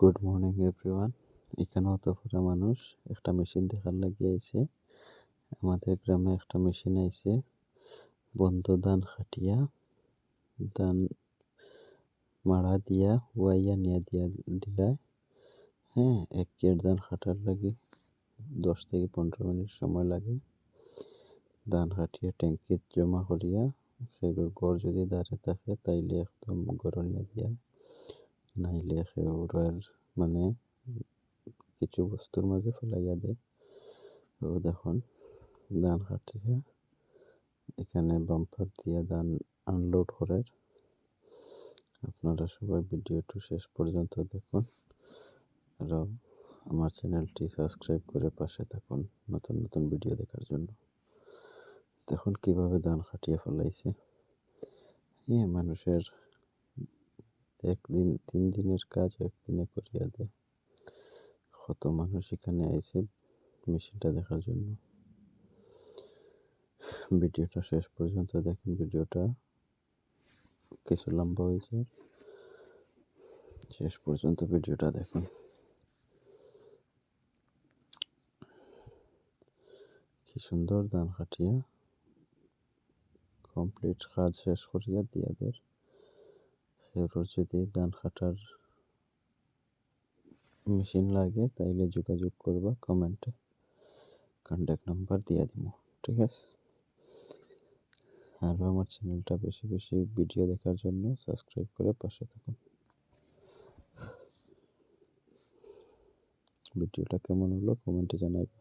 Good morning everyone এখানে অতপুরা মানুষ একটা মেশিন দেখার লাগিয়ে আইছে। আমাদের গ্রামে একটা মেশিন আইছে। বন্ধ ধান খাটিয়া, ধান মাড়া দিয়া ওয়াইয়া নিয়া দিয়া দিলায়। হ্যাঁ এক কেট ধান খাটার লাগে দশ থেকে পনেরো মিনিট সময় লাগে। ধান খাটিয়া ট্যাঙ্কিত জমা করিয়া সেগুলো গড় যদি দাঁড়ে থাকে, তাইলে একদম গড় নিয়ে দিয়া নাইলে সেগুলোর মানে কিছু বস্তুর মাঝে ফেলাইয়া দেয়। তো দেখুন, ধান কাটিয়া এখানে বাম্পার দিয়ে ধান আনলোড করার আপনারা সবাই ভিডিওটি শেষ পর্যন্ত দেখুন আরও আমার চ্যানেলটি সাবস্ক্রাইব করে পাশে থাকুন নতুন নতুন ভিডিও দেখার জন্য। দেখুন কীভাবে ধান কাটিয়ে ফেলাইছে। হ্যাঁ মানুষের একদিন তিন দিনের কাজ একদিনে করিয়া দেয় কত মানুষ এখানে আইছে মেশিনটা দেখার জন্য। ভিডিওটা শেষ পর্যন্ত দেখুন, ভিডিওটা কিছু লম্বা হয়েছে। শেষ পর্যন্ত ভিডিওটা দেখুন। কি সুন্দর ধান কাটিয়া কমপ্লিট কাজ শেষ করিয়া দিয়াদের এরপর যদি ধান কাটার মেশিন লাগে, তাইলে যোগাযোগ করবা কমেন্টে কন্ট্যাক্ট নাম্বার দিয়ে দিব ঠিক আছে? আরও আমার চ্যানেলটা বেশি বেশি ভিডিও দেখার জন্য সাবস্ক্রাইব করে পাশে থাকুন। ভিডিওটা কেমন হলো কমেন্টে জানাবেন